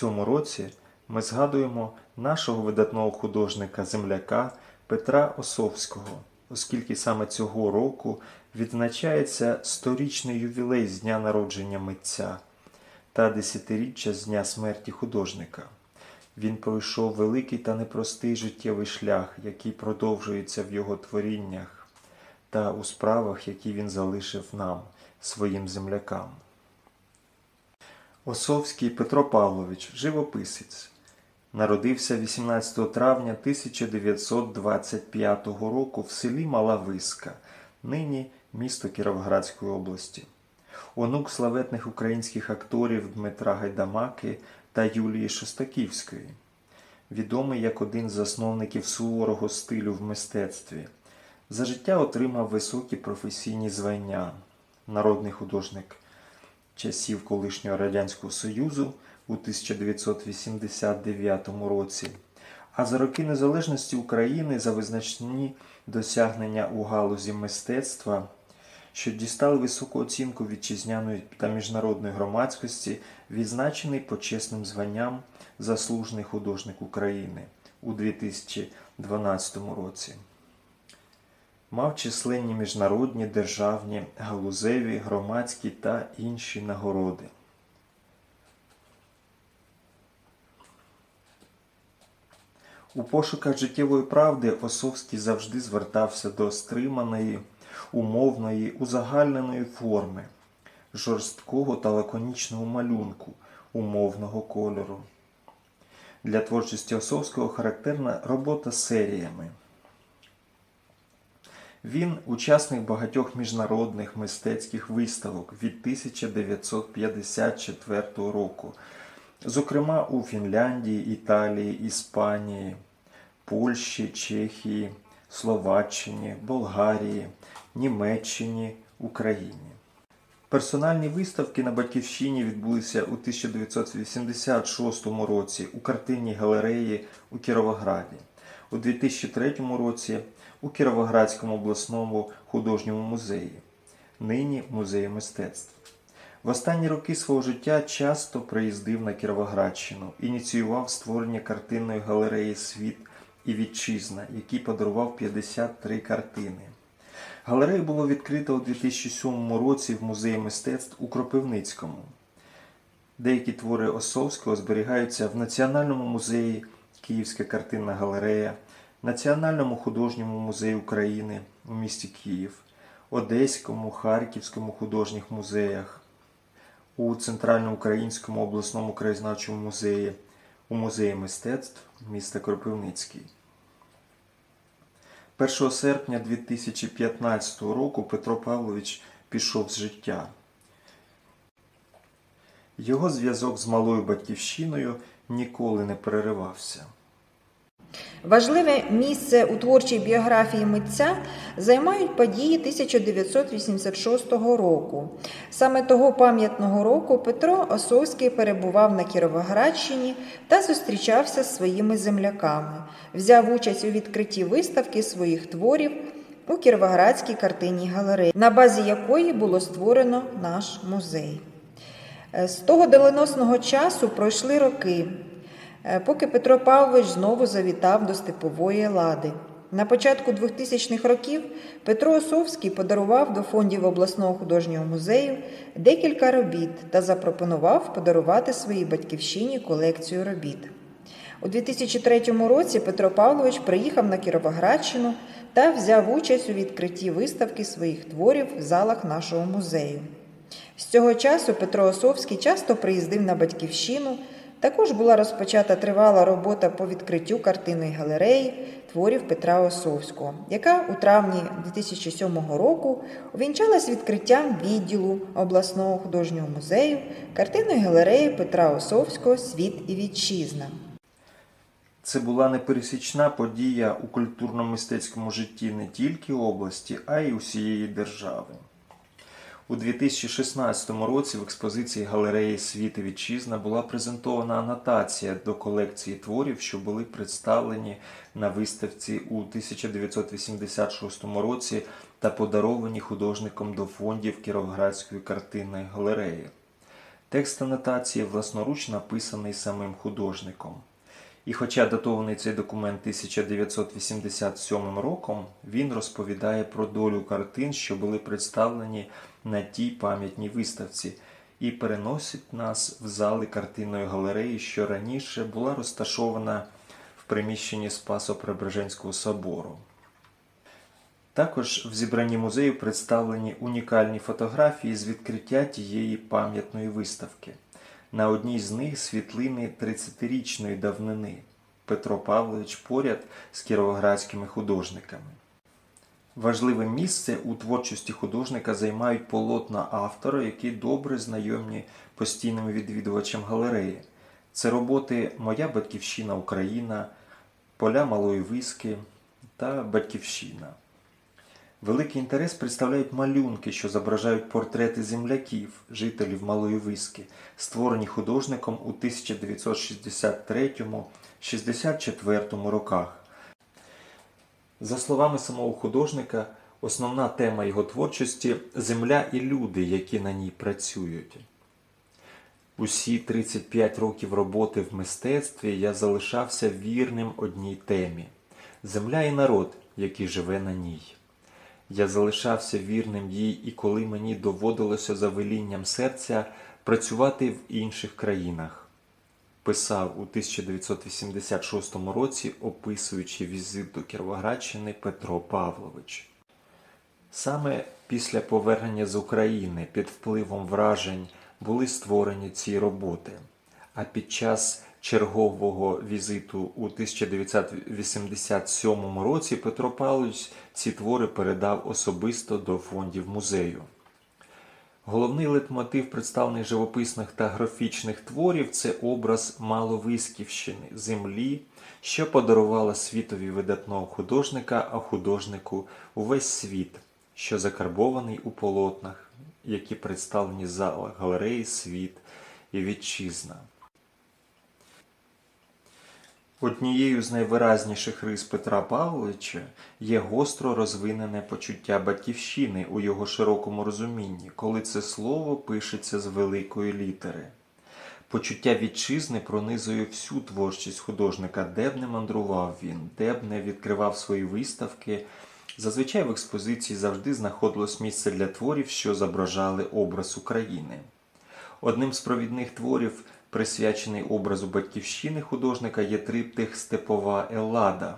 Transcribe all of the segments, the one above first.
цьому році ми згадуємо нашого видатного художника-земляка Петра Осовського, оскільки саме цього року відзначається сторічний ювілей з дня народження митця та десятиріччя з дня смерті художника. Він пройшов великий та непростий життєвий шлях, який продовжується в його творіннях та у справах, які він залишив нам, своїм землякам. Осовський Петро Павлович, живописець. Народився 18 травня 1925 року в селі Мала Виска, нині місто Кіровоградської області. Онук славетних українських акторів Дмитра Гайдамаки та Юлії Шостаківської. Відомий як один з засновників суворого стилю в мистецтві. За життя отримав високі професійні звання. Народний художник часів колишнього Радянського Союзу у 1989 році, а за роки незалежності України за визначні досягнення у галузі мистецтва, що дістали високу оцінку вітчизняної та міжнародної громадськості, відзначений почесним званням Заслужений художник України у 2012 році. Мав численні міжнародні, державні, галузеві, громадські та інші нагороди. У пошуках життєвої правди Осовський завжди звертався до стриманої, умовної, узагальненої форми, жорсткого та лаконічного малюнку, умовного кольору. Для творчості Осовського характерна робота серіями. Він учасник багатьох міжнародних мистецьких виставок від 1954 року, зокрема у Фінляндії, Італії, Іспанії, Польщі, Чехії, Словаччині, Болгарії, Німеччині, Україні. Персональні виставки на Батьківщині відбулися у 1986 році у картинній галереї у Кіровограді, у 2003 році у Кіровоградському обласному художньому музеї, нині музеї мистецтв. В останні роки свого життя часто приїздив на Кіровоградщину, ініціював створення картинної галереї Світ і Вітчизна, який подарував 53 картини. Галерею було відкрито у 2007 році в музеї мистецтв у Кропивницькому. Деякі твори Осовського зберігаються в Національному музеї Київська картинна галерея, Національному художньому музеї України у місті Київ, Одеському, Харківському художніх музеях, у Центральноукраїнському обласному краєзнавчому музеї, у музеї мистецтв міста Кропивницький. 1 серпня 2015 року Петро Павлович пішов з життя. Його зв'язок з малою батьківщиною ніколи не переривався. Важливе місце у творчій біографії митця займають події 1986 року. Саме того пам'ятного року Петро Осовський перебував на Кіровоградщині та зустрічався з своїми земляками, взяв участь у відкритті виставки своїх творів у Кіровоградській картинній галереї, на базі якої було створено наш музей. Е, З того доленосного часу пройшли роки. Е, поки Петро Павлович знову завітав до Степової Лади. На початку 2000-х років Петро Осовський подарував до фондів обласного художнього музею декілька робіт та запропонував подарувати своїй батьківщині колекцію робіт. У 2003 році Петро Павлович приїхав на Кіровоградщину та взяв участь у відкритті виставки своїх творів в залах нашого музею. З цього часу Петро Осовський часто приїздив на батьківщину. Також була розпочата тривала робота по відкриттю картинної галереї творів Петра Осовського, яка у травні 2007 року увінчалась відкриттям відділу обласного художнього музею картинної галереї Петра Осовського Світ і вітчизна. Це була непересічна подія у культурно-мистецькому житті не тільки області, а й усієї держави. У 2016 році в експозиції галереї Світ і Вітчизна була презентована анотація до колекції творів, що були представлені на виставці у 1986 році та подаровані художником до фондів Кіровоградської картинної галереї. Текст анотації власноруч написаний самим художником. І хоча датований цей документ 1987 роком, він розповідає про долю картин, що були представлені на тій пам'ятній виставці, і переносить нас в зали картинної галереї, що раніше була розташована в приміщенні Спасо-Преображенського собору. Також в зібранні музею представлені унікальні фотографії з відкриття тієї пам'ятної виставки. На одній з них світлини 30-річної давнини Петро Павлович поряд з кіровоградськими художниками. Важливе місце у творчості художника займають полотна автора, які добре знайомі постійним відвідувачам галереї. Це роботи Моя батьківщина Україна, Поля Малої Виски та Батьківщина. Великий інтерес представляють малюнки, що зображають портрети земляків, жителів Малої Виски, створені художником у 1963-64 роках. За словами самого художника, основна тема його творчості земля і люди, які на ній працюють. Усі 35 років роботи в мистецтві я залишався вірним одній темі земля і народ, який живе на ній. Я залишався вірним їй, і коли мені доводилося за велінням серця працювати в інших країнах. Писав у 1986 році, описуючи візит до Кіровоградщини Петро Павлович. Саме після повернення з України під впливом вражень були створені ці роботи. А під час чергового візиту у 1987 році Петро Павлович ці твори передав особисто до фондів музею. Головний литмотив представлених живописних та графічних творів це образ Маловисківщини, землі, що подарувала світові видатного художника, а художнику увесь світ, що закарбований у полотнах, які представлені в галереї Світ і Вітчизна. Однією з найвиразніших рис Петра Павловича є гостро розвинене почуття батьківщини у його широкому розумінні, коли це слово пишеться з великої літери. Почуття вітчизни пронизує всю творчість художника, де б не мандрував він, де б не відкривав свої виставки. Зазвичай в експозиції завжди знаходилось місце для творів, що зображали образ України. Одним з провідних творів, присвячений образу батьківщини художника, є триптих Степова Еллада.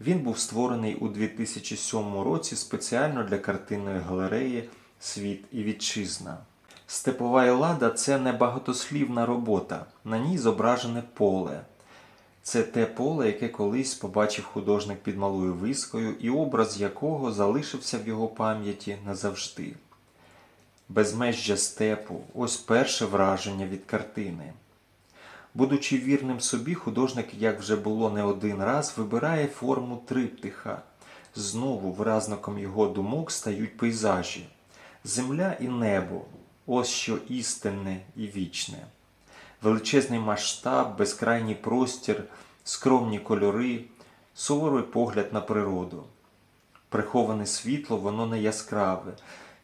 Він був створений у 2007 році спеціально для картинної галереї Світ і Вітчизна. Степова Еллада це не багатослівна робота. На ній зображене поле. Це те поле, яке колись побачив художник під малою вискою, і образ якого залишився в його пам'яті назавжди. Безмежжя степу ось перше враження від картини. Будучи вірним собі, художник, як вже було не один раз, вибирає форму триптиха. Знову виразнаком його думок стають пейзажі, земля і небо, ось що істинне і вічне. Величезний масштаб, безкрайній простір, скромні кольори, суворий погляд на природу. Приховане світло, воно не яскраве,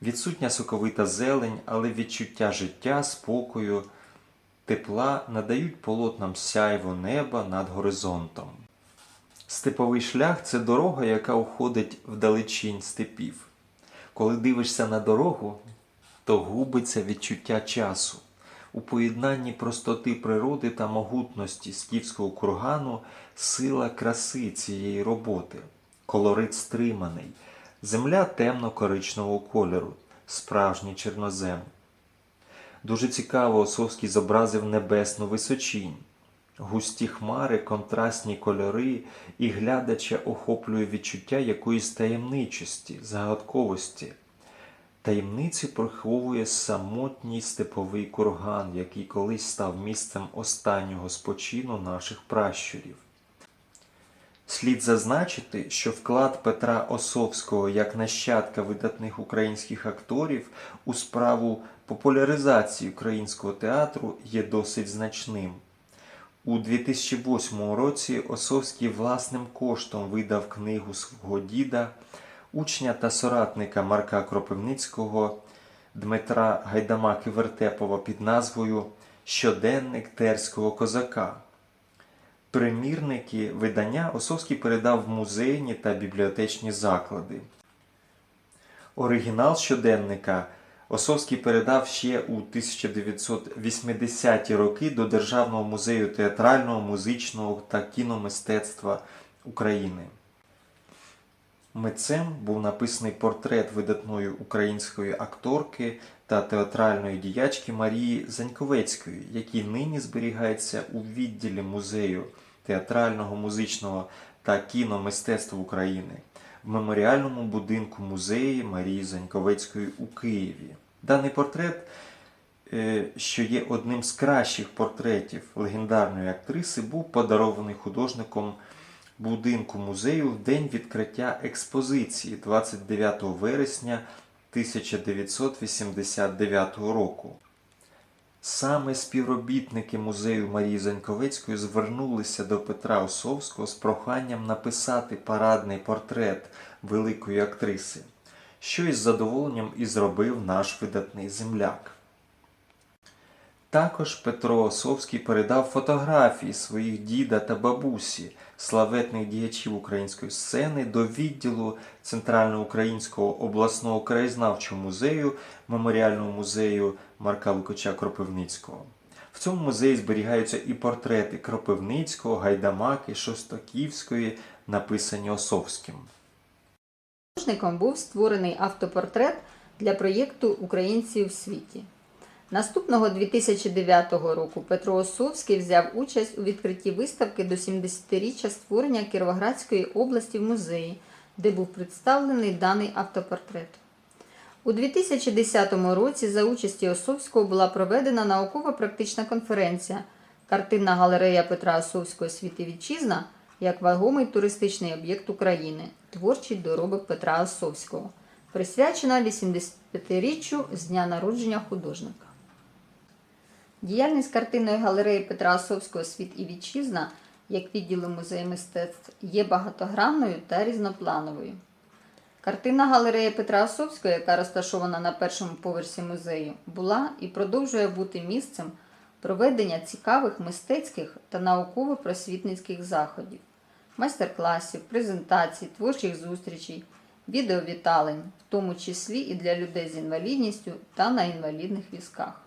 відсутня соковита зелень, але відчуття життя, спокою, тепла надають полотнам сяйво неба над горизонтом. Степовий шлях це дорога, яка уходить вдалечінь степів. Коли дивишся на дорогу, то губиться відчуття часу. У поєднанні простоти природи та могутності скіфського кургану сила краси цієї роботи, колорит стриманий, земля темно-коричневого кольору, справжній чорнозем. Дуже цікаво Осовський зобразив небесну височінь. Густі хмари, контрастні кольори, і глядача охоплює відчуття якоїсь таємничості, загадковості. Таємниці приховує самотній степовий курган, який колись став місцем останнього спочину наших пращурів. Слід зазначити, що вклад Петра Осовського як нащадка видатних українських акторів у справу популяризації українського театру є досить значним. У 2008 році Осовський власним коштом видав книгу свого діда, учня та соратника Марка Кропивницького Дмитра Гайдамаки Вертепова під назвою Щоденник терського козака. Примірники видання Осовський передав в музейні та бібліотечні заклади. Оригінал щоденника Осовський передав ще у 1980-ті роки до Державного музею театрального, музичного та кіномистецтва України. Митцем був написаний портрет видатної української акторки та театральної діячки Марії Заньковецької, який нині зберігається у відділі музею театрального, музичного та кіномистецтва України в меморіальному будинку музеї Марії Заньковецької у Києві. Даний портрет, е, що є одним з кращих портретів легендарної актриси, був подарований художником будинку музею в день відкриття експозиції 29 вересня 1989 року. Саме співробітники музею Марії Заньковецької звернулися до Петра Осовського з проханням написати парадний портрет великої актриси, що із задоволенням і зробив наш видатний земляк. Також Петро Осовський передав фотографії своїх діда та бабусі, славетних діячів української сцени, до відділу Центральноукраїнського обласного краєзнавчого музею, меморіального музею Марка Лукача Кропивницького. В цьому музеї зберігаються і портрети Кропивницького, Гайдамаки, Шостаківської, написані Осовським. Художником був створений автопортрет для проєкту Українці в світі. Наступного 2009 року Петро Осовський взяв участь у відкритті виставки до 70-річчя створення Кіровоградської області в музеї, де був представлений даний автопортрет. У 2010 році за участі Осовського була проведена наукова-практична конференція Картинна галерея Петра Осовського «Світ і вітчизна як вагомий туристичний об'єкт України. Творчий доробок Петра Осовського, присвячена 85-річчю з дня народження художника. Діяльність картинної галереї Петра Осовського Світ і вітчизна як відділу музею мистецтв є багатогранною та різноплановою. Картинна галерея Петра Осовського, яка розташована на першому поверсі музею, була і продовжує бути місцем проведення цікавих мистецьких та науково-просвітницьких заходів, майстер-класів, презентацій, творчих зустрічей, відеовіталень, в тому числі і для людей з інвалідністю та на інвалідних візках.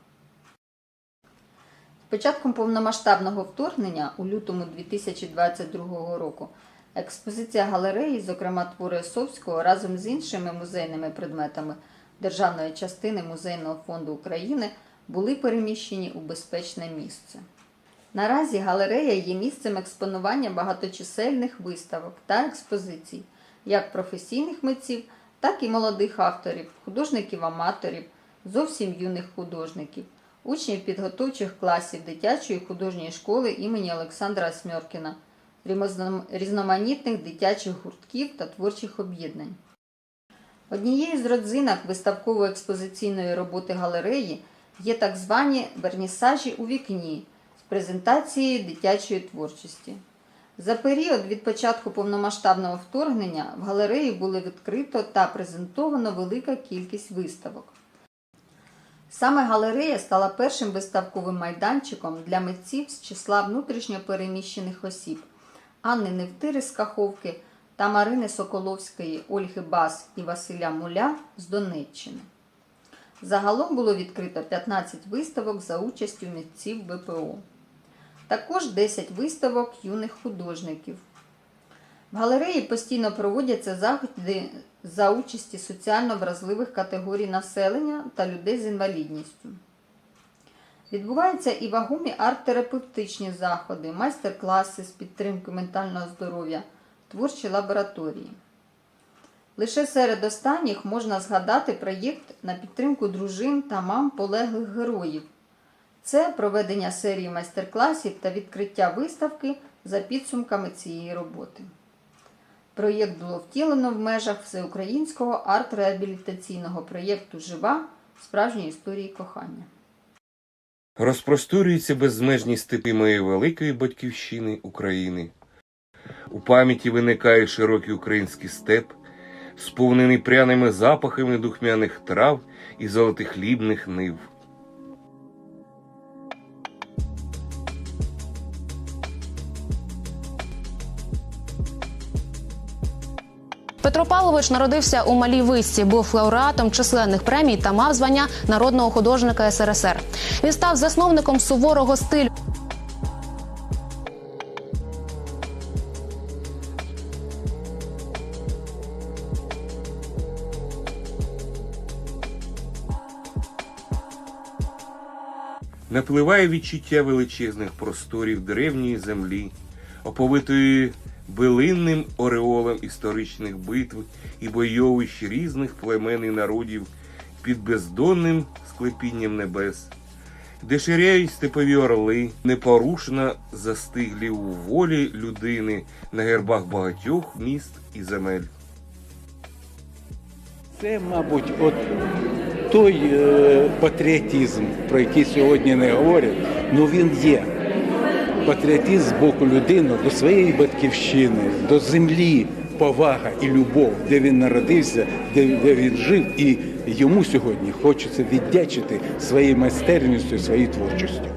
Початком повномасштабного вторгнення у лютому 2022 року експозиція галереї, зокрема твори Осовського, разом з іншими музейними предметами державної частини Музейного фонду України були переміщені у безпечне місце. Наразі галерея є місцем експонування багаточисельних виставок та експозицій, як професійних митців, так і молодих авторів, художників-аматорів, зовсім юних художників, учнів підготовчих класів дитячої художньої школи імені Олександра Смьоркіна, різноманітних дитячих гуртків та творчих об'єднань. Однією з родзинок виставково-експозиційної роботи галереї є так звані вернісажі у вікні з презентацією дитячої творчості. За період від початку повномасштабного вторгнення в галереї було відкрито та презентовано велика кількість виставок. Саме галерея стала першим виставковим майданчиком для митців з числа внутрішньо переміщених осіб Анни Невтири з Каховки та Марини Соколовської, Ольги Бас і Василя Муля з Донеччини. Загалом було відкрито 15 виставок за участю митців ВПО. Також 10 виставок юних художників. В галереї постійно проводяться заходи за участі соціально вразливих категорій населення та людей з інвалідністю. Відбуваються і вагомі арт-терапевтичні заходи, майстер-класи з підтримки ментального здоров'я, творчі лабораторії. Лише серед останніх можна згадати проєкт на підтримку дружин та мам полеглих героїв. Це проведення серії майстер-класів та відкриття виставки за підсумками цієї роботи. Проєкт було втілено в межах всеукраїнського арт-реабілітаційного проєкту Жива справжні історії кохання. Розпросторюються безмежні степи моєї великої батьківщини України. У пам'яті виникає широкий український степ, сповнений пряними запахами духмяних трав і золотихлібних нив. Петро Павлович народився у Малій Висці, був лауреатом численних премій та мав звання народного художника СРСР. Він став засновником суворого стилю. Напливає відчуття величезних просторів древньої землі, оповитої билинним ореолом історичних битв і бойовищ різних племен і народів під бездонним склепінням небес, де ширяють степові орли, непорушно застиглі у волі людини на гербах багатьох міст і земель. Це, мабуть, от той е, патріотизм, про який сьогодні не говорять, ну він є. Патріотизм з боку людини до своєї батьківщини, до землі, повага і любов, де він народився, де, де він жив, і йому сьогодні хочеться віддячити своєю майстерністю, своєю творчістю.